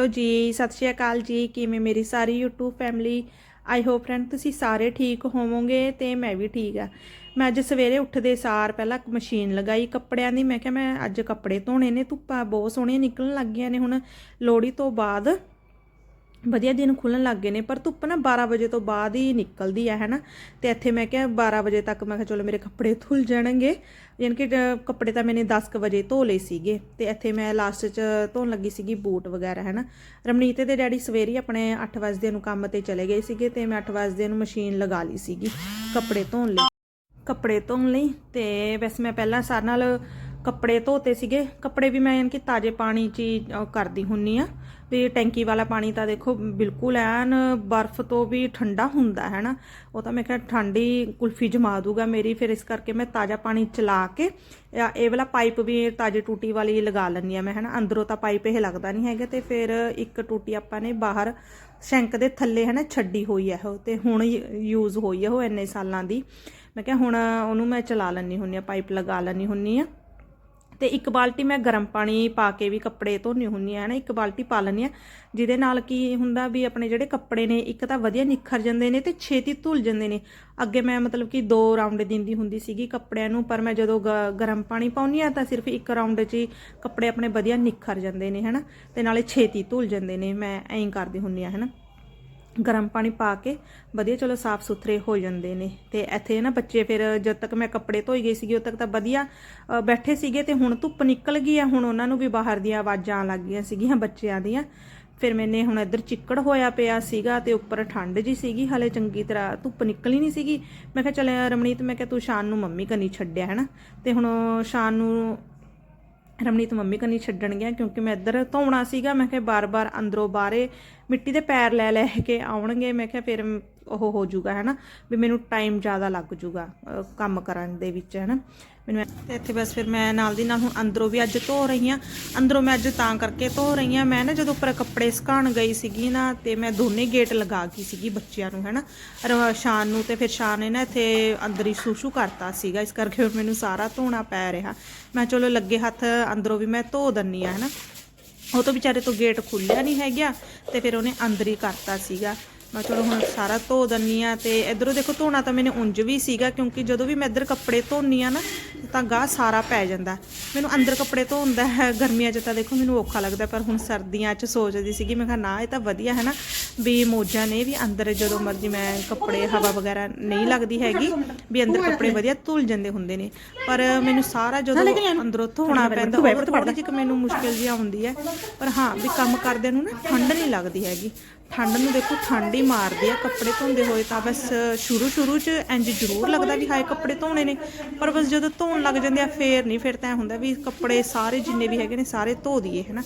Hello ਜੀ, ਸਤਿ ਸ਼੍ਰੀ ਅਕਾਲ ਜੀ, ਕਿਵੇਂ ਮੇਰੀ ਸਾਰੀ YouTube family I hope friend ਤੁਸੀਂ ਸਾਰੇ ਠੀਕ ਹੋਵੋਗੇ ਤੇ ਮੈਂ ਵੀ ਠੀਕ ਆ। ਮੈਂ ਅੱਜ ਸਵੇਰੇ ਉੱਠਦੇ ਸਾਰ ਪਹਿਲਾਂ ਮਸ਼ੀਨ ਲਗਾਈ ਕੱਪੜਿਆਂ ਦੀ, ਮੈਂ ਕਿਹਾ ਮੈਂ ਅੱਜ ਕੱਪੜੇ ਧੋਣੇ ਨੇ, ਧੁੱਪਾਂ ਬਹੁਤ ਸੋਹਣੀਆਂ ਨਿਕਲਣ ਲੱਗ ਗਈਆਂ ਨੇ ਹੁਣ। ਲੋਹੜੀ ਤੋਂ ਬਾਅਦ ਵਧੀਆ ਦਿਨ ਖੁੱਲਣ ਲੱਗ ਗਏ ਨੇ, ਪਰ ਧੁੱਪ ਨਾ 12 ਵਜੇ ਤੋਂ ਬਾਅਦ ਹੀ ਨਿਕਲਦੀ ਹੈ ਹੈਨਾ? ਤੇ ਇੱਥੇ ਮੈਂ ਕਿਹਾ 12 ਵਜੇ ਤੱਕ, ਮੈਂ ਕਿਹਾ ਚਲੋ ਮੇਰੇ ਕੱਪੜੇ ਧੁੱਲ ਜਾਣਗੇ। ਯਾਨੀ ਕਿ ਜ- ਕੱਪੜੇ ਤਾਂ ਮੈਨੇ 10 ਕੁ ਵਜੇ ਧੋ ਲਏ ਸੀਗੇ। ਤੇ ਇੱਥੇ ਮੈਂ ਲਾਸਟ 'ਚ ਧੋਣ ਲੱਗੀ ਸੀਗੀ ਬੂਟ ਵਗੈਰਾ, ਹੈਨਾ? ਰਮਨੀਤ ਦੇ ਡੈਡੀ ਸਵੇਰੇ ਹੀ ਆਪਣੇ 8 ਵਜੇ ਨੂੰ ਕੰਮ ਤੇ ਚਲੇ ਗਏ ਸੀਗੇ ਤੇ ਮੈਂ 8 ਵਜੇ ਨੂੰ ਮਸ਼ੀਨ ਲਗਾ ਲਈ ਸੀਗੀ, ਕੱਪੜੇ ਧੋਣ ਲਈ। ਕੱਪੜੇ ਧੋਣ ਲਈ ਤੇ ਵੈਸੇ ਮੈਂ ਪਹਿਲਾਂ ਸਾਰਿਆਂ ਨਾਲ ਕੱਪੜੇ ਧੋਤੇ ਸੀਗੇ। ਕੱਪੜੇ ਵੀ ਮੈਂ ਯਾਨੀ ਕਿ ਤਾਜ਼ੇ ਪਾਣੀ 'ਚ ਹੀ ਕਰਦੀ ਹੁੰਨੀ ਆ। ਵੀ ਟੈਂਕੀ ਵਾਲਾ ਪਾਣੀ ਤਾਂ ਦੇਖੋ ਬਿਲਕੁਲ ਐਨ ਬਰਫ਼ ਤੋਂ ਵੀ ਠੰਡਾ ਹੁੰਦਾ ਹੈ ਨਾ ਉਹ ਤਾਂ ਮੈਂ ਕਿਹਾ ਠੰਡੀ ਕੁਲਫੀ ਜਮਾ ਦੂਗਾ ਮੇਰੀ, ਫਿਰ ਇਸ ਕਰਕੇ ਮੈਂ ਤਾਜ਼ਾ ਪਾਣੀ ਚਲਾ ਕੇ ਇਹ ਵਾਲਾ ਪਾਈਪ ਵੀ ਤਾਜ਼ੀ ਟੂਟੀ ਵਾਲੀ ਲਗਾ ਲੈਂਦੀ ਆ ਮੈਂ ਹੈ ਨਾ ਅੰਦਰੋਂ ਤਾਂ ਪਾਈਪ ਇਹ ਲੱਗਦਾ ਨਹੀਂ ਹੈਗਾ ਤੇ ਫਿਰ ਇੱਕ ਟੂਟੀ ਆਪਾਂ ਨੇ ਬਾਹਰ ਸ਼ੈਂਕ ਦੇ ਥੱਲੇ ਹੈ ਨਾ ਛੱਡੀ ਹੋਈ ਹੈ ਉਹ ਤੇ ਹੁਣ ਯੂਜ਼ ਹੋਈ ਹੈ ਉਹ ਇੰਨੇ ਸਾਲਾਂ ਦੀ। ਮੈਂ ਕਿਹਾ ਹੁਣ ਉਹਨੂੰ ਮੈਂ ਚਲਾ ਲੈਣੀ ਹੁੰਨੀ ਆ, ਪਾਈਪ ਲਗਾ ਲੈਣੀ ਹੁੰਨੀ ਆ। ਤੇ ਇੱਕ ਬਾਲਟੀ ਮੈਂ ਗਰਮ ਪਾਣੀ ਪਾ ਕੇ ਵੀ ਕੱਪੜੇ ਧੋਣੀ ਹੁੰਨੀ ਆ ਨਾ ਇੱਕ ਬਾਲਟੀ ਪਾ ਲੈਣੀ ਆ, ਜਿਹਦੇ ਨਾਲ ਕੀ ਹੁੰਦਾ ਵੀ ਆਪਣੇ ਜਿਹੜੇ ਕੱਪੜੇ ਨੇ, ਇੱਕ ਤਾਂ ਵਧੀਆ ਨਿਖਰ ਜਾਂਦੇ ਨੇ ਤੇ ਛੇਤੀ ਧੁੱਲ ਜਾਂਦੇ ਨੇ। ਅੱਗੇ ਮੈਂ ਮਤਲਬ ਕਿ ਦੋ ਰਾਉਂਡ ਦਿੰਦੀ ਹੁੰਦੀ ਸੀਗੀ ਕੱਪੜਿਆਂ ਨੂੰ, ਪਰ ਮੈਂ ਜਦੋਂ ਗ- ਗਰਮ ਪਾਣੀ ਪਾਉਣੀ ਆ ਤਾਂ ਸਿਰਫ ਇੱਕ ਰਾਉਂਡ 'ਚ ਹੀ ਕੱਪੜੇ ਆਪਣੇ ਵਧੀਆ ਨਿਖਰ ਜਾਂਦੇ ਨੇ, ਹਨਾ? ਤੇ ਨਾਲੇ ਛੇਤੀ ਧੁੱਲ ਜਾਂਦੇ ਨੇ, ਮੈਂ ਐਂ ਕਰਦੀ ਹੁੰਨੀ ਆ, ਹਨਾ? ਗਰਮ ਪਾਣੀ ਪਾ ਕੇ ਵਧੀਆ ਚਲੋ ਸਾਫ਼ ਸੁਥਰੇ ਹੋ ਜਾਂਦੇ ਨੇ। ਤੇ ਇੱਥੇ ਨਾ ਬੱਚੇ ਫਿਰ ਜਦ ਤੱਕ ਮੈਂ ਕੱਪੜੇ ਧੋਈ ਗਈ ਸੀਗੀ, ਉਦ ਤੱਕ ਤਾਂ ਵਧੀਆ ਬੈਠੇ ਸੀਗੇ ਤੇ ਹੁਣ ਧੁੱਪ ਨਿਕਲ ਗਈ ਆ, ਹੁਣ ਉਹਨਾਂ ਨੂੰ ਵੀ ਬਾਹਰ ਦੀਆਂ ਆਵਾਜ਼ਾਂ ਆਉਣ ਲੱਗ ਗਈਆਂ ਸੀਗੀਆਂ ਬੱਚਿਆਂ ਦੀਆਂ। ਫਿਰ ਮੈਨੇ ਹੁਣ ਇੱਧਰ ਚਿੱਕੜ ਹੋਇਆ ਪਿਆ ਸੀਗਾ ਤੇ ਉੱਪਰ ਠੰਡ ਜੀ ਸੀਗੀ, ਹਲੇ ਚੰਗੀ ਤਰ੍ਹਾਂ ਧੁੱਪ ਨਿਕਲੀ ਨਹੀਂ ਸੀਗੀ। ਮੈਂ ਕਿਹਾ, ਚੱਲ ਰਮਣੀਤ ਮੈਂ ਕਿਹਾ ਤੂੰ ਸ਼ਾਨ ਨੂੰ ਮੰਮੀ ਕਨੀ ਛੱਡਿਆ ਹੈ ਨਾ ਤੇ ਹੁਣ ਸ਼ਾਨ ਨੂੰ ਰਮਨੀਤ ਮੰਮੀ ਕਨੀ ਛੱਡਣ ਗਿਆ ਕਿਉਂਕਿ ਮੈਂ ਇੱਧਰ ਧੋਣਾ ਸੀਗਾ। ਮੈਂ ਕਿਹਾ ਬਾਰ-ਬਾਰ ਅੰਦਰੋਂ ਬਾਹਰੇ ਮਿੱਟੀ ਦੇ ਪੈਰ ਲੈ ਲੈ ਕੇ ਆਉਣਗੇ। ਮੈਂ ਕਿਹਾ ਫਿਰ ਉਹ ਹੋ ਜਾਊਗਾ, ਹੈਨਾ? ਵੀ ਮੈਨੂੰ ਟਾਈਮ ਜ਼ਿਆਦਾ ਲੱਗ ਜਾਊਗਾ ਕੰਮ ਕਰਨ ਦੇ ਵਿੱਚ, ਹੈਨਾ? ਮੈਨੂੰ ਐ- ਤੇ ਇੱਥੇ ਬਸ ਫਿਰ ਮੈਂ ਨਾਲ ਦੀ ਨਾਲ ਹੁਣ ਅੰਦਰੋਂ ਵੀ ਅੱਜ ਧੋ ਰਹੀ ਹਾਂ। ਅੰਦਰੋਂ ਮੈਂ ਅੱਜ ਤਾਂ ਕਰਕੇ ਧੋ ਰਹੀ ਹਾਂ। ਮੈਂ ਨਾ ਜਦੋਂ ਉੱਪਰ ਕੱਪੜੇ ਸੁਕਾਉਣ ਗਈ ਸੀਗੀ ਨਾ, ਤੇ ਮੈਂ ਦੋਨੇ ਗੇਟ ਲਗਾ ਗਈ ਸੀਗੀ ਬੱਚਿਆਂ ਨੂੰ, ਹੈਨਾ। ਸ਼ਾਨ ਨੂੰ ਤੇ ਫਿਰ ਸ਼ਾਨ ਨੇ ਨਾ ਇੱਥੇ ਅੰਦਰ ਹੀ ਸੂਸ਼ੂ ਕਰਤਾ ਸੀਗਾ। ਇਸ ਕਰਕੇ ਹੁਣ ਮੈਨੂੰ ਸਾਰਾ ਧੋਣਾ ਪੈ ਰਿਹਾ। ਮੈਂ ਚਲੋ ਲੱਗੇ ਹੱਥ ਅੰਦਰੋਂ ਵੀ ਮੈਂ ਧੋ ਦੰਨੀ ਆ ਹੈਨਾ। ਉਹ ਤੋਂ ਵਿਚਾਰੇ ਤੋਂ ਗੇਟ ਖੁੱਲਿਆ ਨਹੀਂ ਹੈਗਾ ਤੇ ਫਿਰ ਉਹਨੇ ਅੰਦਰ ਹੀ ਕਰਤਾ ਸੀਗਾ। ਮੈਂ ਚਲੋ ਹੁਣ ਸਾਰਾ ਧੋ ਦੰਨੀ ਆ ਤੇ ਇਧਰੋਂ ਦੇਖੋ ਧੋਣਾ ਤਾਂ ਮੈਨੇ ਉਂਝ ਵੀ ਸੀਗਾ ਕਿਉਂਕਿ ਜਦੋਂ ਵੀ ਮੈਂ ਇੱਧਰ ਕੱਪੜੇ ਧੋਨੀ ਆ ਨਾ ਤਾਂ ਗਾਹ ਸਾਰਾ ਪੈ ਜਾਂਦਾ। ਮੈਨੂੰ ਅੰਦਰ ਕੱਪੜੇ ਧੋਣ ਦਾ ਹੈ ਗਰਮੀਆਂ 'ਚ ਤਾਂ ਦੇਖੋ ਮੈਨੂੰ ਔਖਾ ਲੱਗਦਾ, ਪਰ ਹੁਣ ਸਰਦੀਆਂ 'ਚ ਸੋਚਦੀ ਸੀਗੀ, ਮੈਂ ਕਿਹਾ, ਨਾ, ਇਹ ਤਾਂ ਵਧੀਆ ਹੈ ਨਾ। ਵੀ ਮੋਜਾਂ ਨੇ ਵੀ ਅੰਦਰ ਜਦੋਂ ਮਰਜ਼ੀ ਮੈਂ ਕੱਪੜੇ ਹਵਾ ਵਗੈਰਾ ਨਹੀਂ ਲੱਗਦੀ ਹੈਗੀ ਵੀ ਅੰਦਰ ਕੱਪੜੇ ਵਧੀਆ ਧੁੱਲ ਜਾਂਦੇ ਹੁੰਦੇ ਨੇ। ਪਰ ਮੈਨੂੰ ਸਾਰਾ ਜਦੋਂ ਅੰਦਰੋਂ ਧੋਣਾ ਪੈਂਦਾ ਉਹ ਥੋੜੀ ਜਿਹੀ ਮੈਨੂੰ ਮੁਸ਼ਕਿਲ ਜਿਹੀ ਆਉਂਦੀ ਹੈ। ਪਰ ਹਾਂ ਵੀ ਕੰਮ ਕਰਦਿਆਂ ਨੂੰ ਨਾ ਠੰਡ ਨਹੀਂ ਲੱਗਦੀ ਹੈਗੀ। ਠੰਡ ਨੂੰ ਦੇਖੋ ਠੰਡ ਹੀ ਮਾਰਦੀ ਆ ਕੱਪੜੇ ਧੋਂਦੇ ਹੋਏ ਤਾਂ ਬਸ ਸ਼ੁਰੂ ਸ਼ੁਰੂ 'ਚ ਇੰਜ ਜ਼ਰੂਰ ਲੱਗਦਾ ਵੀ ਹਾਏ ਕੱਪੜੇ ਧੋਣੇ ਨੇ। ਪਰ ਬਸ ਜਦੋਂ ਧੋਣ ਲੱਗ ਜਾਂਦੇ ਆ ਫੇਰ ਨਹੀਂ ਫਿਰ ਤਾਂ ਹੁੰਦਾ ਵੀ ਕੱਪੜੇ ਸਾਰੇ ਜਿੰਨੇ ਵੀ ਹੈਗੇ ਨੇ ਸਾਰੇ ਧੋ ਦਈਏ ਹਨਾ।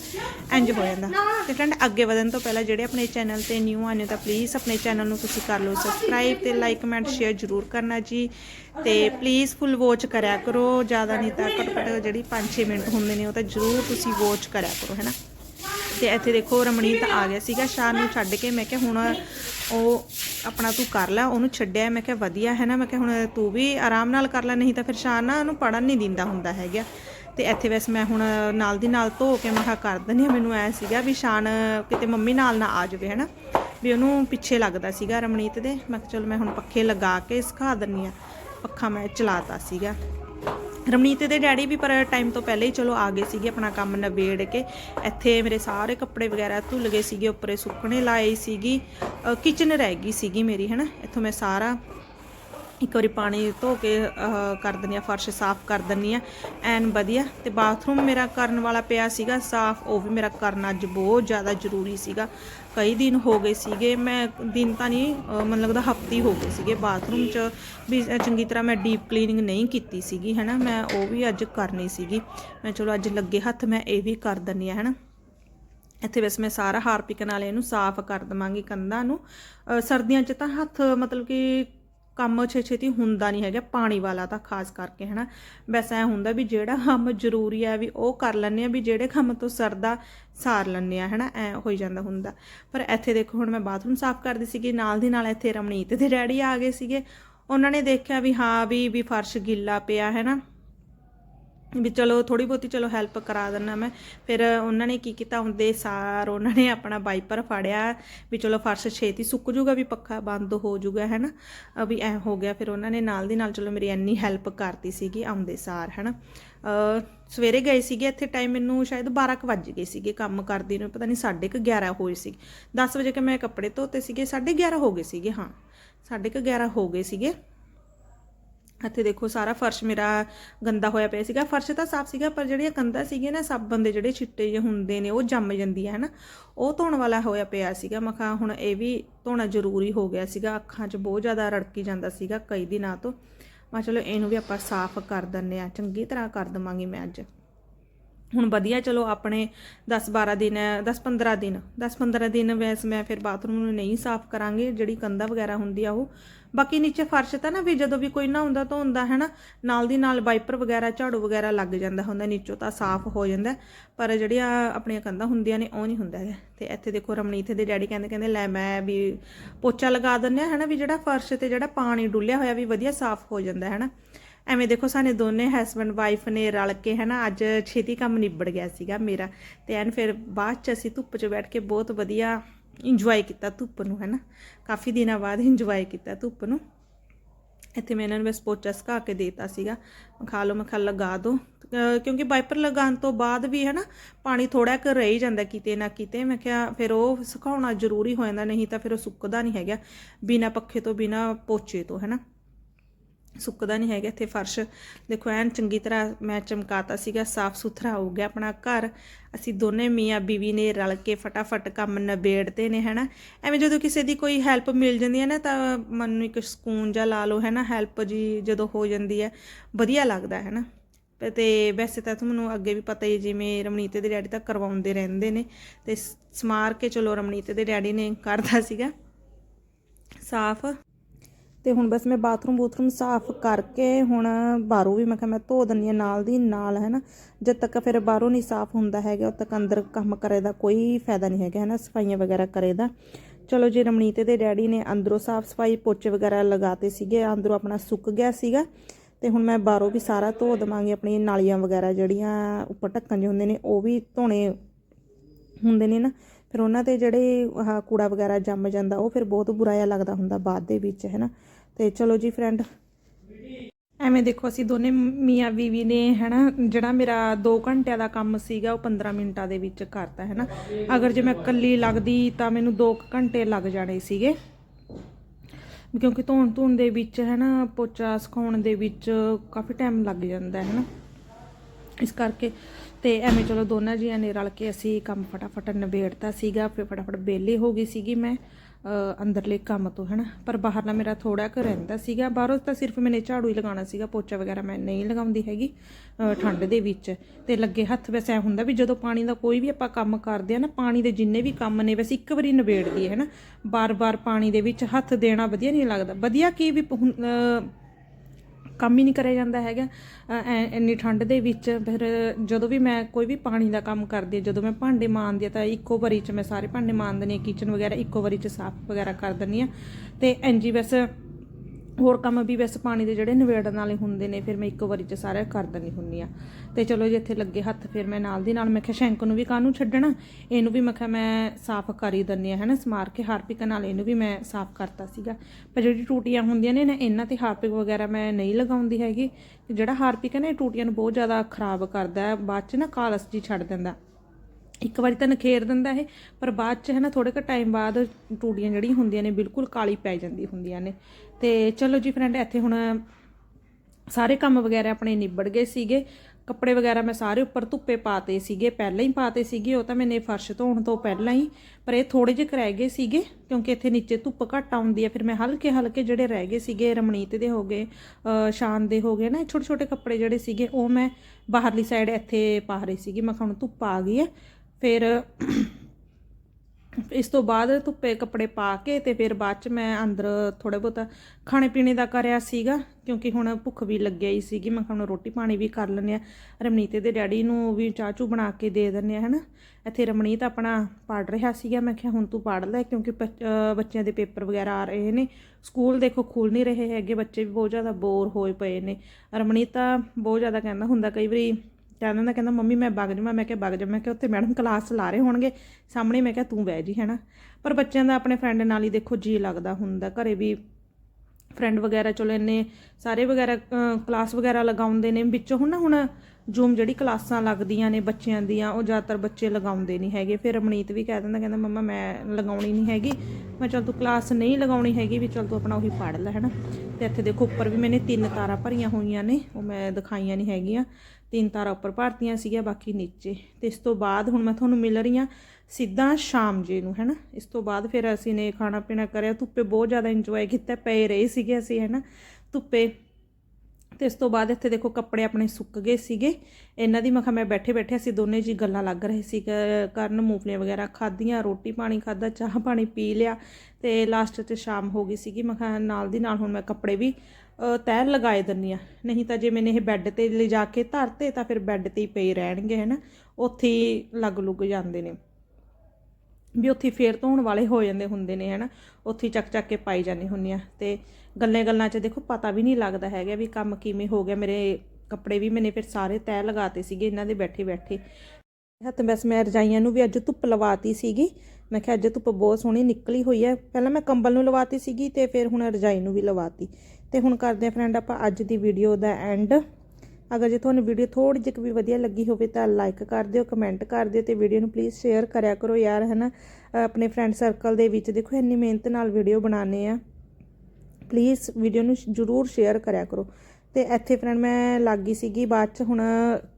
ਇੰਜ ਹੋ ਜਾਂਦਾ। ਤੇ ਫਰੈਂਡ ਅੱਗੇ ਵਧਣ ਤੋਂ ਪਹਿਲਾਂ ਜਿਹੜੇ ਆਪਣੇ ਚੈਨਲ ਤੇ ਨਿਊ ਆਨੇ ਤਾਂ ਪਲੀਜ਼ ਆਪਣੇ ਚੈਨਲ ਨੂੰ ਤੁਸੀਂ ਕਰ ਲਓ ਸਬਸਕ੍ਰਾਈਬ ਤੇ ਲਾਈਕ ਕਮੈਂਟ ਸ਼ੇਅਰ ਜ਼ਰੂਰ ਕਰਨਾ ਜੀ। ਤੇ ਪਲੀਜ਼ ਫੁੱਲ ਵਾਚ ਕਰਿਆ ਕਰੋ, ਜ਼ਿਆਦਾ ਨਹੀਂ ਤਾਂ ਘੱਟ ਘੱਟ ਜਿਹੜੀ 5-6 ਮਿੰਟ ਹੁੰਦੇ ਨੇ ਉਹ ਤਾਂ ਜ਼ਰੂਰ ਤੁਸੀਂ ਵਾਚ ਕਰਿਆ ਕਰੋ ਹੈਨਾ ਤੇ ਇੱਥੇ ਦੇਖੋ ਰਮਣੀਤ ਆ ਗਿਆ ਸੀਗਾ ਸ਼ਾਨ ਨੂੰ ਛੱਡ ਕੇ ਮੈਂ ਕਿਹਾ ਹੁਣ ਉਹ ਆਪਣਾ ਤੂੰ ਕਰ ਲੈ, ਉਹਨੂੰ ਛੱਡਿਆ, ਮੈਂ ਕਿਹਾ ਵਧੀਆ, ਹੈ ਨਾ? ਮੈਂ ਕਿਹਾ ਹੁਣ ਤੂੰ ਵੀ ਆਰਾਮ ਨਾਲ ਕਰ ਲੈ, ਨਹੀਂ ਤਾਂ ਫਿਰ ਸ਼ਾਨ ਨਾ ਉਹਨੂੰ ਪੜਨ ਨਹੀਂ ਦਿੰਦਾ ਹੁੰਦਾ ਹੈਗਾ। ਤੇ ਇੱਥੇ ਵੈਸੇ ਮੈਂ ਹੁਣ ਨਾਲ ਦੀ ਨਾਲ ਧੋ ਕੇ ਮੈਂ ਕਿਹਾ ਕਰ ਦਿੰਦੀ ਹਾਂ। ਮੈਨੂੰ ਐ ਸੀਗਾ ਵੀ ਸ਼ਾਨ ਕਿਤੇ ਮੰਮੀ ਨਾਲ ਨਾ ਆ ਜਾਵੇ, ਹੈਨਾ? ਵੀ ਉਹਨੂੰ ਪਿੱਛੇ ਲੱਗਦਾ ਸੀਗਾ ਰਮਣੀਤ ਦੇ। ਮੈਂ ਕਿਹਾ ਚਲ ਮੈਂ ਹੁਣ ਪੱਖੇ ਲਗਾ ਕੇ ਸਿਖਾ ਦਿੰਨੀ ਆ ਪੱਖਾ ਮੈਂ ਚਲਾਤਾ ਸੀਗਾ। ਰਮਨੀਤ ਦੇ ਡੈਡੀ ਵੀ ਪਰ ਟਾਈਮ ਤੋਂ ਪਹਿਲੇ ਹੀ ਚਲੋ ਆ ਗਏ ਸੀਗੇ, ਆਪਣਾ ਕੰਮ ਨਵੇੜ ਕੇ। ਇੱਥੇ ਮੇਰੇ ਸਾਰੇ ਕੱਪੜੇ ਵਗੈਰਾ ਧੁੱਲ ਗਏ ਸੀਗੇ, ਉੱਪਰੇ ਸੁੱਕਣੇ ਲਾਏ ਸੀਗੀ। ਕਿਚਨ ਰਹਿ ਗਈ ਸੀਗੀ ਮੇਰੀ, ਹਨਾ? ਇੱਥੋਂ ਮੈਂ ਸਾਰਾ ਇੱਕ ਵਾਰੀ ਪਾਣੀ ਧੋ ਕੇ ਕਰ ਦਿੰਦੀ ਆ ਫਰਸ਼ ਸਾਫ਼ ਕਰ ਦਿੰਦੀ ਆ ਐਨ ਵਧੀਆ। ਤੇ ਬਾਥਰੂਮ ਮੇਰਾ ਕਰਨ ਵਾਲਾ ਪਿਆ ਸੀਗਾ ਸਾਫ਼। ਉਹ ਵੀ ਮੇਰਾ ਕਰਨਾ ਅੱਜ ਬਹੁਤ ਜ਼ਿਆਦਾ ਜ਼ਰੂਰੀ ਸੀਗਾ। ਕਈ ਦਿਨ ਹੋ ਗਏ ਸੀਗੇ। ਮੈਂ ਦਿਨ ਤਾਂ ਨਹੀਂ ਅਹ, ਮੈਨੂੰ ਲੱਗਦਾ ਹਫ਼ਤੇ ਹੋ ਗਏ ਸੀਗੇ ਬਾਥਰੂਮ 'ਚ। ਵੀ ਚੰਗੀ ਤਰ੍ਹਾਂ ਮੈਂ ਡੀਪ ਕਲੀਨਿੰਗ ਨਹੀਂ ਕੀਤੀ ਸੀਗੀ ਹੈਨਾ। ਮੈਂ ਉਹ ਵੀ ਅੱਜ ਕਰਨੀ ਸੀਗੀ। ਮੈਂ ਚਲੋ ਅੱਜ ਲੱਗੇ ਹੱਥ ਮੈਂ ਇਹ ਵੀ ਕਰ ਦਿੰਦੀ ਆ ਹੈਨਾ। ਇੱਥੇ ਵੈਸੇ ਮੈਂ ਸਾਰਾ ਹਾਰਪਿਕ ਨਾਲ ਇਹਨੂੰ ਸਾਫ਼ ਕਰ ਦਵਾਂਗੀ ਕੰਧਾਂ ਨੂੰ। ਸਰਦੀਆਂ 'ਚ ਤਾਂ ਹੱਥ ਮਤਲਬ ਕਿ ਕੰਮ ਛੇ ਛੇਤੀ ਹੁੰਦਾ ਨਹੀਂ ਹੈਗਾ, ਪਾਣੀ ਵਾਲਾ ਤਾਂ ਖਾਸ ਕਰਕੇ, ਹਨਾ। ਵੈਸੇ ਐ ਹੁੰਦਾ ਵੀ ਜਿਹੜਾ ਕੰਮ ਜ਼ਰੂਰੀ ਹੈ ਵੀ ਉਹ ਕਰ ਲੈਂਦੇ ਆ, ਵੀ ਜਿਹੜੇ ਕੰਮ ਤੋਂ ਸਰਦਾ ਸਾਰ ਲੈਂਦੇ ਆ, ਹਨਾ। ਐ ਹੋਈ ਜਾਂਦਾ ਹੁੰਦਾ। ਪਰ ਇੱਥੇ ਦੇਖੋ, ਹੁਣ ਮੈਂ ਬਾਥਰੂਮ ਸਾਫ਼ ਕਰਦੀ ਸੀਗੀ, ਨਾਲ ਦੀ ਨਾਲ ਇੱਥੇ ਰਮਣੀਤ ਦੇ ਡੈਡੀ ਆ ਗਏ ਸੀਗੇ। ਉਹਨਾਂ ਨੇ ਦੇਖਿਆ ਵੀ ਹਾਂ, ਵੀ ਵੀ ਫਰਸ਼ ਗਿੱਲਾ ਪਿਆ ਹੈ ਨਾ ਵੀ ਚਲੋ ਥੋੜੀ ਬਹੁਤੀ ਚਲੋ ਹੈਲਪ ਕਰਾ ਦਿੰਨਾ ਮੈਂ। ਫਿਰ ਉਹਨਾਂ ਨੇ ਕੀ ਕੀਤਾ ਹੁੰਦੇ ਸਾਰ ਉਹਨਾਂ ਨੇ ਆਪਣਾ ਵਾਈਪਰ ਫੜਿਆ ਵੀ ਚਲੋ ਫਰਸ਼ ਛੇਤੀ ਸੁੱਕ ਜੂਗਾ ਵੀ ਪੱਖਾ ਬੰਦ ਹੋ ਜੂਗਾ, ਹੈਨਾ। ਅ ਵੀ ਐ ਹੋ ਗਿਆ, ਫਿਰ ਉਹਨਾਂ ਨੇ ਨਾਲ ਦੀ ਨਾਲ ਚਲੋ ਮੇਰੀ ਐਨੀ ਹੈਲਪ ਕਰਤੀ ਸੀਗੀ ਆਉਂਦੇ ਸਾਰ, ਹੈਨਾ। ਅ ਸਵੇਰੇ ਗਏ ਸੀਗੇ, ਇੱਥੇ ਟਾਈਮ ਮੈਨੂੰ ਸ਼ਾਇਦ 12 ਕੁ ਵੱਜ ਗਏ ਸੀਗੇ ਕੰਮ ਕਰਦੀ ਨੂੰ, ਪਤਾ ਨਹੀਂ ਸਾਢੇ ਕੁ 11 ਹੋਏ ਸੀ। 10 ਵਜੇ ਕਿ ਮੈਂ ਕੱਪੜੇ ਧੋਤੇ ਸੀਗੇ 11:30 ਹੋ ਗਏ ਸੀਗੇ, ਹਾਂ। ਸਾਢੇ ਕੁ 11 ਹੋ ਗਏ ਸੀਗੇ। ਇੱਥੇ ਦੇਖੋ ਸਾਰਾ ਫਰਸ਼ ਮੇਰਾ ਗੰਦਾ ਹੋਇਆ ਪਿਆ ਸੀਗਾ। ਫਰਸ਼ ਤਾਂ ਸਾਫ਼ ਸੀਗਾ, ਪਰ ਜਿਹੜੀਆਂ ਕੰਧਾਂ ਸੀਗੀਆਂ ਨਾ ਸਾਬਣ ਦੇ ਜਿਹੜੇ ਛਿੱਟੇ ਜਿਹੇ ਹੁੰਦੇ ਨੇ, ਉਹ ਜੰਮ ਜਾਂਦੀ ਹੈ ਹਨਾ। ਉਹ ਧੋਣ ਵਾਲਾ ਹੋਇਆ ਪਿਆ ਸੀਗਾ। ਮੈਂ ਕਿਹਾ ਹੁਣ ਇਹ ਵੀ ਧੋਣਾ ਜ਼ਰੂਰੀ ਹੋ ਗਿਆ ਸੀਗਾ। ਅੱਖਾਂ 'ਚ ਬਹੁਤ ਜ਼ਿਆਦਾ ਰੜਕੀ ਜਾਂਦਾ ਸੀਗਾ ਕਈ ਦਿਨਾਂ ਤੋਂ। ਮੈਂ ਕਿਹਾ ਚਲੋ ਇਹਨੂੰ ਵੀ ਆਪਾਂ ਸਾਫ਼ ਕਰ ਦਿੰਨੇ ਆ ਚੰਗੀ ਤਰ੍ਹਾਂ ਕਰ ਦਵਾਂਗੀ ਮੈਂ ਅੱਜ। ਹੁਣ ਵਧੀਆ, ਚਲੋ ਆਪਣੇ 10 12 ਦਿਨ 10 15 ਦਿਨ 10 15 ਦਿਨ ਵੈਸ ਮੈਂ ਫਿਰ ਬਾਥਰੂਮ ਨੂੰ ਨਹੀਂ ਸਾਫ਼ ਕਰਾਂਗੇ, ਜਿਹੜੀ ਕੰਧਾ ਵਗੈਰਾ ਹੁੰਦੀ ਆ ਉਹ। ਬਾਕੀ ਨੀਚੇ ਫਰਸ਼ ਤਾਂ ਨਾ ਵੀ ਜਦੋਂ ਵੀ ਕੋਈ ਨਹਾਉਂਦਾ ਧੋਂਦਾ ਹੈ ਨਾ ਨਾਲ ਦੀ ਨਾਲ ਵਾਈਪਰ ਵਗੈਰਾ, ਝਾੜੂ ਵਗੈਰਾ ਲੱਗ ਜਾਂਦਾ ਹੁੰਦਾ, ਨੀਚੋਂ ਤਾਂ ਸਾਫ਼ ਹੋ ਜਾਂਦਾ। ਪਰ ਜਿਹੜੀਆਂ ਆਪਣੀਆਂ ਕੰਧਾਂ ਹੁੰਦੀਆਂ ਨੇ, ਉਹ ਨਹੀਂ ਹੁੰਦਾ ਹੈ ਤੇ ਇੱਥੇ ਦੇਖੋ ਰਮਣੀਤ ਦੇ ਡੈਡੀ ਕਹਿੰਦੇ ਕਹਿੰਦੇ, ਲੈ ਮੈਂ ਵੀ ਪੋਚਾ ਲਗਾ ਦਿੰਨੇ ਹੈ ਨਾ ਵੀ ਜਿਹੜਾ ਫਰਸ਼ ਤੇ ਜਿਹੜਾ ਪਾਣੀ ਡੁੱਲਿਆ ਹੋਇਆ ਵੀ ਵਧੀਆ ਸਾਫ਼ ਹੋ ਜਾਂਦਾ ਹੈ ਨਾ ਐਵੇਂ ਦੇਖੋ ਸਾਨੇ ਦੋਨੇ ਹਸਬੰਡ ਵਾਈਫ ਨੇ ਰਲ ਕੇ ਹੈ ਨਾ ਅੱਜ ਛੇਤੀ ਕੰਮ ਨਿਬੜ ਗਿਆ ਸੀਗਾ ਮੇਰਾ ਤੇ ਐਨ ਫਿਰ ਬਾਅਦ ਚ ਅਸੀਂ ਧੁੱਪ 'ਚ ਬੈਠ ਕੇ ਬਹੁਤ ਵਧੀਆ ਇੰਜੋਏ ਕੀਤਾ ਧੁੱਪ ਨੂੰ ਹੈ ਨਾ ਕਾਫੀ ਦਿਨਾਂ ਬਾਅਦ ਇੰਜੋਏ ਕੀਤਾ ਧੁੱਪ ਨੂੰ। ਇੱਥੇ ਮੈਂ ਇਹਨਾਂ ਨੂੰ ਬਸ ਪੋਚਾ ਸੁਕਾ ਕੇ ਦੇਤਾ ਸੀਗਾ। ਖਾ ਲਓ, ਮੈਂ ਲਗਾ ਦੋ। ਕਿਉਂਕਿ ਵਾਈਪਰ ਲਗਾਉਣ ਤੋਂ ਬਾਅਦ ਵੀ ਹੈ ਨਾ ਪਾਣੀ ਥੋੜਾ ਕੁ ਰਹਿ ਹੀ ਜਾਂਦਾ ਕਿਤੇ ਨਾ ਕਿਤੇ। ਮੈਂ ਕਿਹਾ ਫਿਰ ਉਹ ਸੁਕਾਉਣਾ ਜ਼ਰੂਰੀ ਹੋ ਜਾਂਦਾ, ਨਹੀਂ ਤਾਂ ਫਿਰ ਉਹ ਸੁੱਕਦਾ ਨਹੀਂ ਹੈਗਾ ਬਿਨਾ ਪੱਖੇ ਤੋਂ, ਬਿਨਾ ਪੋਚੇ ਤੋਂ ਹੈ ਨਾ ਸੁੱਕਦਾ ਨਹੀਂ ਹੈਗਾ ਇੱਥੇ ਫਰਸ਼। ਦੇਖੋ, ਐਨ ਚੰਗੀ ਤਰ੍ਹਾਂ ਮੈਂ ਚਮਕਾਤਾ ਸੀਗਾ, ਸਾਫ਼ ਸੁਥਰਾ ਹੋ ਗਿਆ ਆਪਣਾ ਘਰ। ਅਸੀਂ ਦੋਨੇ ਮੀਆਂ ਬੀਵੀ ਨੇ ਰਲ ਕੇ ਫਟਾਫਟ ਕੰਮ ਨਿਬੇੜਦੇ ਨੇ, ਹੈਨਾ? ਐਵੇਂ ਜਦੋਂ ਕਿਸੇ ਦੀ ਕੋਈ ਹੈਲਪ ਮਿਲ ਜਾਂਦੀ ਹੈ ਨਾ, ਤਾਂ ਮਨ ਨੂੰ ਇੱਕ ਸਕੂਨ ਜਾਂ ਲਾ ਲਓ, ਹੈਨਾ? ਹੈਲਪ ਜੀ ਜਦੋਂ ਹੋ ਜਾਂਦੀ ਹੈ, ਵਧੀਆ ਲੱਗਦਾ ਹੈ ਨਾ ਤੇ ਵੈਸੇ ਤਾਂ ਤੁਹਾਨੂੰ ਅੱਗੇ ਵੀ ਪਤਾ ਹੀ ਜਿਵੇਂ ਰਮਨੀਤ ਦੇ ਡੈਡੀ ਤਾਂ ਕਰਵਾਉਂਦੇ ਰਹਿੰਦੇ ਨੇ। ਤੇ ਸਮਾਰ ਕੇ ਚਲੋ ਰਮਨੀਤ ਦੇ ਡੈਡੀ ਨੇ ਕਰਦਾ ਸੀਗਾ। ਸਾਫ਼। ਤੇ ਹੁਣ ਬਸ ਮੈਂ ਬਾਥਰੂਮ ਬੂਥਰੂਮ ਸਾਫ਼ ਕਰਕੇ ਹੁਣ ਬਾਹਰੋਂ ਵੀ ਮੈਂ ਕਿਹਾ ਮੈਂ ਧੋ ਦਿੰਨੀ ਆ ਨਾਲ ਦੀ, ਨਾਲ ਹੈ ਨਾ, ਜਦ ਤੱਕ ਫਿਰ ਬਾਹਰੋਂ ਨਹੀਂ ਸਾਫ਼ ਹੁੰਦਾ ਹੈਗਾ, ਉਦ ਤੱਕ ਅੰਦਰ ਕੰਮ ਕਰੇ ਦਾ ਕੋਈ ਫਾਇਦਾ ਨਹੀਂ ਹੈਗਾ, ਹੈ ਨਾ, ਸਫਾਈਆਂ ਵਗੈਰਾ ਕਰੇ ਦਾ। ਚਲੋ ਜੀ ਰਮਣੀਤ ਦੇ ਡੈਡੀ ਨੇ ਅੰਦਰੋਂ ਸਾਫ਼ ਸਫ਼ਾਈ ਪੋਚੇ ਵਗੈਰਾ ਲਗਾਤੇ ਸੀਗੇ, ਅੰਦਰੋਂ ਆਪਣਾ ਸੁੱਕ ਗਿਆ ਸੀਗਾ, ਤੇ ਹੁਣ ਮੈਂ ਬਾਹਰੋਂ ਵੀ ਸਾਰਾ ਧੋ ਦਵਾਂਗੀ ਆਪਣੀ ਨਾਲੀਆਂ ਵਗੈਰਾ ਜਿਹੜੀਆਂ ਉੱਪਰ ਢੱਕਣ ਜਿਹੇ ਹੁੰਦੇ ਨੇ, ਉਹ ਵੀ ਧੋਣੇ ਹੁੰਦੇ ਨੇ ਨਾ। ਫਿਰ ਉਹਨਾਂ ਤੇ ਜਿਹੜੇ ਆਹ ਕੂੜਾ ਵਗੈਰਾ ਜੰਮ ਜਾਂਦਾ, ਉਹ ਫਿਰ ਬਹੁਤ ਬੁਰਾ ਜਿਹਾ ਲੱਗਦਾ ਹੁੰਦਾ ਬਾਅਦ ਦੇ ਵਿੱਚ ਹੈ ਨਾ ਤੇ ਚਲੋ ਜੀ ਫਰੈਂਡ ਐਵੇਂ ਦੇਖੋ ਅਸੀਂ ਦੋਨੇ ਮੀਆਂ ਬੀਵੀ ਨੇ, ਹੈਨਾ, ਜਿਹੜਾ ਮੇਰਾ 2 ਘੰਟਿਆਂ ਦਾ ਕੰਮ ਸੀਗਾ, ਉਹ 15 ਮਿੰਟਾਂ ਦੇ ਵਿੱਚ ਕਰਤਾ, ਹੈਨਾ? ਅਗਰ ਜੇ ਮੈਂ ਇਕੱਲੀ ਲੱਗਦੀ ਤਾਂ ਮੈਨੂੰ 2 ਘੰਟੇ ਲੱਗ ਜਾਣੇ ਸੀਗੇ। ਕਿਉਂਕਿ ਧੋਣ ਧੋਣ ਦੇ ਵਿੱਚ, ਹੈਨਾ, ਪੋਚਾ ਸੁਕਾਉਣ ਦੇ ਵਿੱਚ ਕਾਫੀ ਟਾਈਮ ਲੱਗ ਜਾਂਦਾ ਹੈ ਹੈਨਾ? ਇਸ ਕਰਕੇ ਤੇ ਐਵੇਂ ਚਲੋ ਦੋਨਾਂ ਜੀਆਂ ਨੇ ਰਲ ਕੇ ਅਸੀਂ ਕੰਮ ਫਟਾਫਟ ਨਿਬੇੜਤਾ ਸੀਗਾ ਫਿਰ ਫਟਾਫਟ ਬੇਲੇ ਹੋ ਗਈ ਸੀਗੀ ਮੈਂ ਅੰਦਰਲੇ ਕੰਮ ਤੋਂ ਹਨਾ। ਪਰ ਬਾਹਰਲਾ ਮੇਰਾ ਥੋੜਾ ਕੁ ਰਹਿੰਦਾ ਸੀਗਾ। ਬਾਹਰੋਂ ਤਾਂ ਸਿਰਫ ਮੈਨੇ ਝਾੜੂ ਹੀ ਲਗਾਉਣਾ ਸੀਗਾ ਪੋਚਾ ਵਗੈਰਾ ਮੈਂ ਨਹੀਂ ਲਗਾਉਂਦੀ ਹੈਗੀ ਠੰਡ ਦੇ ਵਿੱਚ। ਤੇ ਲੱਗੇ ਹੱਥ ਵੈਸੇ ਐ ਹੁੰਦਾ ਵੀ ਜਦੋਂ ਪਾਣੀ ਦਾ ਕੋਈ ਵੀ ਆਪਾਂ ਕੰਮ ਕਰਦੇ ਆ ਨਾ ਪਾਣੀ ਦੇ ਜਿੰਨੇ ਵੀ ਕੰਮ ਨੇ ਵੈਸੇ ਇੱਕ ਵਾਰੀ ਨਿਬੇੜ ਦਈਏ ਹਨਾ। ਬਾਰ-ਬਾਰ ਪਾਣੀ ਦੇ ਵਿੱਚ ਹੱਥ ਦੇਣਾ ਵਧੀਆ ਨਹੀਂ ਲੱਗਦਾ। ਵਧੀਆ ਕੀ ਵੀ ਹੁਣ, ਕੰਮ ਹੀ ਨਹੀਂ ਕਰਿਆ ਜਾਂਦਾ ਹੈਗਾ। ਅ, ਇੰਨੀ ਠੰਡ ਦੇ ਵਿੱਚ ਫਿਰ ਜਦੋਂ ਵੀ ਮੈਂ ਕੋਈ ਵੀ ਪਾਣੀ ਦਾ ਕੰਮ ਕਰਦੀ ਹਾਂ ਜਦੋਂ ਮੈਂ ਭਾਂਡੇ ਮਾਂਜਦੀ ਹਾਂ ਤਾਂ ਇੱਕੋ ਵਾਰੀ ਚ ਮੈਂ ਸਾਰੇ ਭਾਂਡੇ ਮਾਂਜ ਦਿੰਦੀ ਹਾਂ ਕਿਚਨ ਵਗੈਰਾ ਇੱਕੋ ਵਾਰੀ ਚ ਸਾਫ਼ ਵਗੈਰਾ ਕਰ ਦਿੰਦੀ ਹਾਂ। ਤੇ ਐਂਜੀ ਬਸ ਹੋਰ ਕੰਮ ਵੀ ਵੈਸੇ ਪਾਣੀ ਦੇ ਜਿਹੜੇ ਨਿਬੇੜਨ ਵਾਲੇ ਹੁੰਦੇ ਨੇ, ਫਿਰ ਮੈਂ ਇੱਕ ਵਾਰੀ ਚ ਸਾਰਾ ਕਰ ਦਿੰਦੀ ਹੁੰਨੀ ਆ। ਤੇ ਚਲੋ ਜੇ ਇੱਥੇ ਲੱਗੇ ਹੱਥ, ਫਿਰ ਮੈਂ ਨਾਲ ਦੀ ਨਾਲ ਮੈਂ ਕਿਹਾ, ਸ਼ੈਂਕ ਨੂੰ ਵੀ ਕਾਹਨੂੰ ਛੱਡਣਾ? ਇਹਨੂੰ ਵੀ ਮੈਂ ਕਿਹਾ, ਮੈਂ ਸਾਫ਼ ਕਰ ਹੀ ਦਿੰਨੀ ਆ, ਹੈਨਾ, ਸਮਾਰ ਕੇ ਹਾਰਪਿਕ ਨਾਲ ਇਹਨੂੰ ਵੀ ਮੈਂ ਸਾਫ਼ ਕਰਤਾ ਸੀਗਾ। ਪਰ ਜਿਹੜੀ ਟੂਟੀਆਂ ਹੁੰਦੀਆਂ ਨੇ ਨਾ, ਇਹਨਾਂ ਤੇ ਹਾਰਪਿਕ ਵਗੈਰਾ ਮੈਂ ਨਹੀਂ ਲਗਾਉਂਦੀ ਹੈਗੀ। ਜਿਹੜਾ ਹਾਰਪਿਕ ਹੈ ਨਾ, ਇਹ ਟੂਟੀਆਂ ਨੂੰ ਬਹੁਤ ਜ਼ਿਆਦਾ ਖਰਾਬ ਕਰਦਾ ਹੈ ਬਾਅਦ ਚ ਨਾ ਕਾਲਸ ਜੀ ਛੱਡ ਦਿੰਦਾ। ਇੱਕ ਵਾਰੀ ਤਾਂ ਨਖੇਰ ਦਿੰਦਾ ਇਹ, ਪਰ ਬਾਅਦ ਚ ਹੈ ਨਾ ਥੋੜੇ ਕੁ ਟਾਈਮ ਬਾਅਦ ਟੂਟੀਆਂ ਜਿਹੜੀਆਂ ਹੁੰਦੀਆਂ ਨੇ ਬਿਲਕੁਲ ਕਾਲੀ ਪੈ ਜਾਂਦੀ ਹੁੰਦੀਆਂ ਨੇ। ਤੇ ਚਲੋ ਜੀ ਫਰੈਂਡ ਇੱਥੇ ਹੁਣ ਸਾਰੇ ਕੰਮ ਵਗੈਰਾ ਆਪਣੇ ਨਿਬੜ ਗਏ ਸੀਗੇ। ਕੱਪੜੇ ਵਗੈਰਾ ਮੈਂ ਸਾਰੇ ਉੱਪਰ ਧੁੱਪੇ ਪਾਤੇ ਸੀਗੇ, ਪਹਿਲਾਂ ਹੀ ਪਾਤੇ ਸੀਗੇ, ਉਹ ਤਾਂ ਮੈਨੇ ਫਰਸ਼ ਧੋਣ ਤੋਂ ਪਹਿਲਾਂ ਹੀ, ਪਰ ਇਹ ਥੋੜੇ ਜਿਹੇ ਰਹਿ ਗਏ ਸੀਗੇ, ਕਿਉਂਕਿ ਇੱਥੇ ਨੀਚੇ ਧੁੱਪ ਘੱਟ ਆਉਂਦੀ ਹੈ ਫਿਰ ਮੈਂ ਹਲਕੇ ਹਲਕੇ ਜਿਹੜੇ ਰਹਿ ਗਏ ਸੀਗੇ ਰਮਣੀਤ ਦੇ ਹੋ ਗਏ ਸ਼ਾਨ ਦੇ ਹੋ ਗਏ ਨਾ ਛੋਟੇ ਛੋਟੇ ਕੱਪੜੇ ਜਿਹੜੇ ਸੀਗੇ, ਉਹ ਮੈਂ ਬਾਹਰਲੀ ਸਾਈਡ ਇੱਥੇ ਪਾ ਰਹੀ ਸੀਗੀ, ਮੈਂ ਕਿਹਾ ਹੁਣ ਧੁੱਪ ਆ ਗਈ ਹੈ ਫਿਰ ਇਸ ਤੋਂ ਬਾਅਦ ਧੁੱਪੇ ਕੱਪੜੇ ਪਾ ਕੇ ਤੇ ਫਿਰ ਬਾਅਦ ਚ ਮੈਂ ਅੰਦਰ ਥੋੜਾ ਬਹੁਤਾ ਖਾਣੇ ਪੀਣੇ ਦਾ ਕਰਿਆ ਸੀਗਾ, ਕਿਉਂਕਿ ਹੁਣ ਭੁੱਖ ਵੀ ਲੱਗਿਆ ਹੀ ਸੀਗੀ, ਮੈਂ ਕਿਹਾ ਹੁਣ ਰੋਟੀ ਪਾਣੀ ਵੀ ਕਰ ਲੈਂਦੇ ਆ ਰਮਨੀਤ ਦੇ ਡੈਡੀ ਨੂੰ ਵੀ ਚਾਹ ਚੂ ਬਣਾ ਕੇ ਦੇ ਦਿੰਦੇ ਆ ਹਨਾ। ਇੱਥੇ ਰਮਨੀਤ ਆਪਣਾ ਪੜ ਰਿਹਾ ਸੀਗਾ, ਮੈਂ ਕਿਹਾ ਹੁਣ ਤੂੰ ਪੜ ਲੈ, ਕਿਉਂਕਿ ਪ- ਬੱਚਿਆਂ ਦੇ ਪੇਪਰ ਵਗੈਰਾ ਆ ਰਹੇ ਨੇ। ਸਕੂਲ ਦੇਖੋ ਖੁੱਲ ਨਹੀਂ ਰਹੇ ਹੈਗੇ, ਬੱਚੇ ਵੀ ਬਹੁਤ ਜ਼ਿਆਦਾ ਬੋਰ ਹੋਏ ਪਏ ਨੇ। ਰਮਨੀਤ ਤਾਂ ਬਹੁਤ ਜ਼ਿਆਦਾ ਕਹਿੰਦਾ ਹੁੰਦਾ ਕਈ ਵਾਰੀ ਕਹਿੰਦਾ ਹੁੰਦਾ ਕਹਿੰਦਾ, ਮੰਮੀ, ਮੈਂ ਵਗ ਜਾਵਾਂ। ਮੈਂ ਕਿਹਾ, ਵਗ ਜਾ। ਮੈਂ ਕਿਹਾ, ਉੱਥੇ ਮੈਡਮ ਕਲਾਸ ਲਾ ਰਹੇ ਹੋਣਗੇ। ਸਾਹਮਣੇ ਮੈਂ ਕਿਹਾ, ਤੂੰ ਬਹਿ ਜੀ, ਹੈਨਾ? ਪਰ ਬੱਚਿਆਂ ਦਾ ਆਪਣੇ ਫਰੈਂਡ ਨਾਲ ਹੀ ਦੇਖੋ ਜੀ ਲੱਗਦਾ ਹੁੰਦਾ। ਘਰੇ ਵੀ ਫਰੈਂਡ ਵਗੈਰਾ, ਚਲੋ ਇੰਨੇ ਸਾਰੇ ਵਗੈਰਾ ਕਲਾਸ ਵਗੈਰਾ ਲਗਾਉਂਦੇ ਨੇ। ਵਿੱਚੋਂ ਹੁਣ ਨਾ, ਹੁਣ ਜੂਮ ਜਿਹੜੀ ਕਲਾਸਾਂ ਲੱਗਦੀਆਂ ਨੇ ਬੱਚਿਆਂ ਦੀਆਂ, ਉਹ ਜ਼ਿਆਦਾਤਰ ਬੱਚੇ ਲਗਾਉਂਦੇ ਨਹੀਂ ਹੈਗੇ। ਫਿਰ ਰਮਨੀਤ ਵੀ ਕਹਿ ਦਿੰਦਾ, ਕਹਿੰਦਾ, ਮੰਮਾ, ਮੈਂ ਲਗਾਉਣੀ ਨਹੀਂ ਹੈਗੀ। ਮੈਂ ਚਲ ਤੂੰ ਕਲਾਸ ਨਹੀਂ ਲਗਾਉਣੀ ਹੈਗੀ ਵੀ ਚਲ ਤੂੰ ਆਪਣਾ ਉਹੀ ਪੜ੍ਹ ਲੈ, ਹੈਨਾ? ਤੇ ਇੱਥੇ ਦੇਖੋ, ਉੱਪਰ ਵੀ ਮੈਨੇ ਤਿੰਨ ਤਾਰਾਂ ਭਰੀਆਂ ਹੋਈਆਂ ਨੇ, ਉਹ ਮੈਂ ਦਿਖਾਈਆਂ ਨਹੀਂ ਹੈਗੀਆਂ। ਤਿੰਨ ਤਾਰਾਂ ਉੱਪਰ ਭਰਤੀਆਂ ਸੀਗੀਆਂ, ਬਾਕੀ ਨੀਚੇ। ਤੇ ਇਸ ਤੋਂ ਬਾਅਦ ਹੁਣ ਮੈਂ ਤੁਹਾਨੂੰ ਮਿਲ ਰਹੀ ਹਾਂ ਸਿੱਧਾ ਸ਼ਾਮ ਜੇ ਨੂੰ, ਹੈਨਾ? ਇਸ ਤੋਂ ਬਾਅਦ ਫਿਰ ਅਸੀਂ ਨੇ ਖਾਣਾ ਪੀਣਾ ਕਰਿਆ, ਧੁੱਪੇ ਬਹੁਤ ਜ਼ਿਆਦਾ ਇੰਜੋਏ ਕੀਤਾ, ਪਏ ਰਹੇ ਸੀਗੇ ਅਸੀਂ, ਹੈਨਾ? ਧੁੱਪੇ। ਤੇ ਇਸ ਤੋਂ ਬਾਅਦ ਇੱਥੇ ਦੇਖੋ ਕੱਪੜੇ ਆਪਣੇ ਸੁੱਕ ਗਏ ਸੀਗੇ। ਇਹਨਾਂ ਦੀ ਮੈਂ ਮੈਂ ਬੈਠੇ ਬੈਠੇ ਅਸੀਂ ਦੋਨੇ ਜੀ ਗੱਲਾਂ ਲੱਗ ਰਹੇ ਸੀ ਕ- ਕਰਨ ਮੂਫਲੀਆਂ ਵਗੈਰਾ ਖਾਧੀਆਂ, ਰੋਟੀ ਪਾਣੀ ਖਾਧਾ, ਚਾਹ ਪਾਣੀ ਪੀ ਲਿਆ। ਤੇ ਲਾਸਟ ਤੇ ਸ਼ਾਮ ਹੋ ਗਈ ਸੀਗੀ। ਮੈਂ ਨਾਲ ਦੀ ਨਾਲ ਹੁਣ ਮੈਂ ਕੱਪੜੇ ਵੀ ਤੈਅ ਲਗਾਏ ਦਿੰਨੀ ਆ। ਨਹੀਂ ਤਾਂ ਜੇ ਮੈਨੇ ਇਹ ਬੈੱਡ ਤੇ ਲਿਜਾ ਕੇ ਧਰਤੇ ਤਾਂ ਫਿਰ ਬੈੱਡ ਤੇ ਹੀ ਪਏ ਰਹਿਣਗੇ, ਹਨਾ? ਉੱਥੇ ਹੀ ਲੱਗ ਲੁੱਗ ਜਾਂਦੇ ਨੇ। ਵੀ ਉੱਥੇ ਫੇਰ ਧੋਣ ਵਾਲੇ ਹੋ ਜਾਂਦੇ ਹੁੰਦੇ ਨੇ, ਹਨਾ? ਉੱਥੇ ਚੱਕ ਚੱਕ ਕੇ ਪਾਈ ਜਾਂਦੀ ਹੁੰਨੀ ਆ। ਤੇ ਗੱਲੇ ਗੱਲਾਂ 'ਚ ਦੇਖੋ ਪਤਾ ਵੀ ਨਹੀਂ ਲੱਗਦਾ ਹੈਗਾ ਵੀ ਕੰਮ ਕਿਵੇਂ ਹੋ ਗਿਆ। ਮੇਰੇ ਕੱਪੜੇ ਵੀ ਮੈਨੇ ਫਿਰ ਸਾਰੇ ਤੈਅ ਲਗਾਤੇ ਸੀਗੇ, ਇਹਨਾਂ ਦੇ ਬੈਠੇ ਬੈਠੇ ਹੱਥ ਬਸ ਮੈਂ ਰਜਾਈਆਂ ਨੂੰ ਵੀ ਅੱਜ ਧੁੱਪ ਲਵਾਤੀ ਸੀਗੀ। ਮੈਂ ਕਿਹਾ, ਅੱਜ ਧੁੱਪ ਬਹੁਤ ਸੋਹਣੀ ਨਿਕਲੀ ਹੋਈ ਹੈ। ਪਹਿਲਾਂ ਮੈਂ ਕੰਬਲ ਨੂੰ ਲਵਾਤੀ ਸੀਗੀ ਤੇ ਫਿਰ ਹੁਣ ਰਜਾਈ ਨੂੰ ਵੀ ਲਵਾਤੀ। ਤੇ ਹੁਣ ਕਰਦੇ ਆ ਫਰੈਂਡ ਆਪਾਂ ਅੱਜ ਦੀ ਵੀਡੀਓ ਦਾ ਐਂਡ ਅਗਰ ਜੇ ਤੁਹਾਨੂੰ ਵੀਡੀਓ ਥੋੜੀ ਜਿਹੀ ਵੀ ਵਧੀਆ ਲੱਗੀ ਹੋਵੇ ਤਾਂ ਲਾਈਕ ਕਰ ਦਿਓ ਕਮੈਂਟ ਕਰ ਦਿਓ ਤੇ ਵੀਡੀਓ ਨੂੰ ਪਲੀਜ਼ ਸ਼ੇਅਰ ਕਰਿਆ ਕਰੋ ਯਾਰ, ਹਨਾ? ਅਹ ਆਪਣੇ ਫਰੈਂਡ ਸਰਕਲ ਦੇ ਵਿੱਚ ਦੇਖੋ, ਇੰਨੀ ਮਿਹਨਤ ਨਾਲ ਵੀਡੀਓ ਬਣਾਉਂਦੇ ਆ। ਪਲੀਜ਼ ਵੀਡੀਓ ਨੂੰ ਜਰੂਰ ਸ਼ੇਅਰ ਕਰਿਆ ਕਰੋ। ਤੇ ਇੱਥੇ ਫਰੈਂਡ ਮੈਂ ਲੱਗ ਗਈ ਸੀਗੀ, ਬਾਅਦ ਚ ਹੁਣ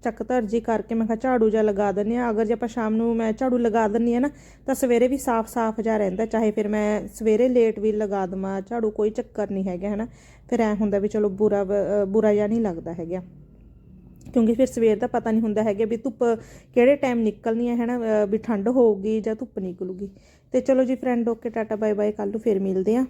ਚੱਕ ਧਰਜੀ ਕਰਕੇ ਮੈਂ ਕਿਹਾ ਝਾੜੂ ਜਾਂ ਲਗਾ ਦਿੰਦੇ ਆ ਅਗਰ ਜੇ ਆਪਾਂ ਸ਼ਾਮ ਨੂੰ ਮੈਂ ਝਾੜੂ ਲਗਾ ਦਿੰਨੀ ਆ ਨਾ, ਤਾਂ ਸਵੇਰੇ ਵੀ ਸਾਫ਼-ਸਾਫ਼ ਜਾ ਰਹਿੰਦਾ, ਚਾਹੇ ਫਿਰ ਮੈਂ ਸਵੇਰੇ ਲੇਟ ਵੀ ਲਗਾ ਦਵਾਂ, ਝਾੜੂ ਕੋਈ ਚੱਕਰ ਨਹੀਂ ਹੈਗਾ, ਹਨਾ। ਫਿਰ ਐ ਹੁੰਦਾ ਵੀ ਚਲੋ ਬੁਰਾ ਵ- ਬੁਰਾ ਜਾਂ ਨਹੀਂ ਲੱਗਦਾ ਹੈਗਾ। ਕਿਉਂਕਿ ਫਿਰ ਸਵੇਰ ਦਾ ਪਤਾ ਨਹੀਂ ਹੁੰਦਾ ਹੈਗਾ ਵੀ ਧੁੱਪ ਕਿਹੜੇ ਟਾਈਮ ਨਿਕਲਣੀ ਹੈ, ਹੈਨਾ ਵੀ ਠੰਡ ਹੋਊਗੀ ਜਾਂ ਧੁੱਪ ਨਿਕਲੂਗੀ। ਤੇ ਚਲੋ ਜੀ friend okay tata bye bye ਕੱਲ ਨੂੰ ਫਿਰ ਮਿਲਦੇ ਆ